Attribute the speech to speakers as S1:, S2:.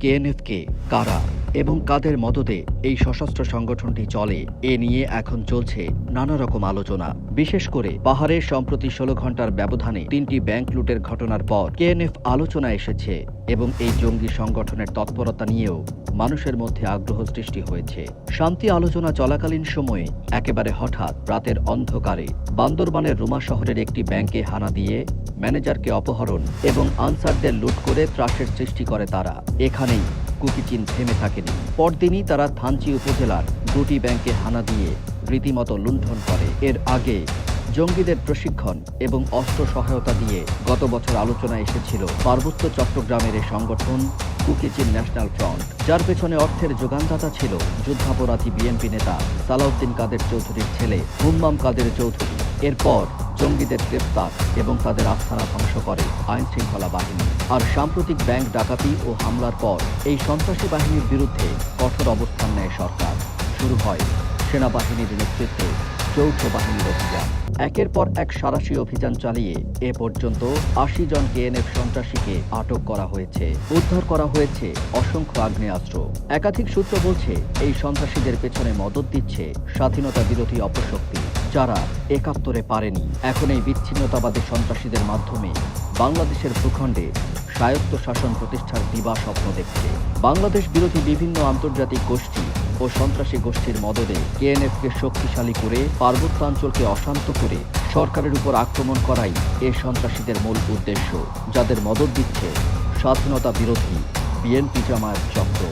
S1: কেএনএফকে কারা এবং কাদের মদতে এই সশস্ত্র সংগঠনটি চলে, এ নিয়ে এখন চলছে নানা রকম আলোচনা। বিশেষ করে পাহাড়ে সম্প্রতি ষোলো ঘণ্টার ব্যবধানে তিনটি ব্যাংক লুটের ঘটনার পর কেএনএফ আলোচনা এসেছে এবং এই জঙ্গি সংগঠনের তৎপরতা নিয়েও মানুষের মধ্যে আগ্রহ সৃষ্টি হয়েছে। শান্তি আলোচনা চলাকালীন সময়ে একেবারে হঠাৎ রাতের অন্ধকারে বান্দরবানের রুমা শহরের একটি ব্যাংকে হানা দিয়ে ম্যানেজারকে অপহরণ এবং আনসারদের লুট করে ত্রাসের সৃষ্টি করে তারা। এখানেই কুকিচিন থেমে থাকেনি। পরদিনই তারা থানচি উপজেলার দুটি ব্যাংকে হানা দিয়ে রীতিমতো লুণ্ঠন করে। এর আগে জঙ্গিদের প্রশিক্ষণ এবং অস্ত্র সহায়তা দিয়ে গত বছর আলোচনা এসেছিল পার্বত্য চট্টগ্রামের এই সংগঠন কুকিচিন ন্যাশনাল ফ্রন্ট, যার পেছনে অর্থের যোগানদাতা ছিল যুদ্ধাপরাধী বিএনপি নেতা সালাউদ্দিন কাদের চৌধুরীর ছেলে হুম্মাম কাদের চৌধুরী। এরপর জঙ্গিদের গ্রেফতার এবং তাদের আস্থানা ধ্বংস করে আইন শৃঙ্খলা বাহিনী। আর সাম্প্রতিক ব্যাংক ডাকাতি ও হামলার পর এই সন্ত্রাসী বাহিনীর বিরুদ্ধে কঠোর অবস্থান নেয় সরকার। শুরু হয় সেনাবাহিনীর নেতৃত্বে যৌথ বাহিনীর অভিযান। একের পর এক সারাশি অভিযান চালিয়ে এ পর্যন্ত আশি জন কেএনএফ সন্ত্রাসীকে আটক করা হয়েছে। উদ্ধার করা হয়েছে অসংখ্য আগ্নেয়াস্ত্র। একাধিক সূত্র বলছে, এই সন্ত্রাসীদের পেছনে মদত দিচ্ছে স্বাধীনতা বিরোধী অপশক্তি, যারা একাত্তরে পারেনি। এখন এই বিচ্ছিন্নতাবাদী সন্ত্রাসীদের মাধ্যমে বাংলাদেশের ভূখণ্ডে স্বায়ত্ত শাসন প্রতিষ্ঠার দিবা স্বপ্ন দেখছে। বাংলাদেশ বিরোধী বিভিন্ন আন্তর্জাতিক গোষ্ঠী ও সন্ত্রাসী গোষ্ঠীর মদদে কেএনএফকে শক্তিশালী করে পার্বত্যাঞ্চলকে অশান্ত করে সরকারের উপর আক্রমণ করাই এ সন্ত্রাসীদের মূল উদ্দেশ্য, যাদের মদত দিচ্ছে স্বাধীনতা বিরোধী বিএনপি জামায়াত চক্র।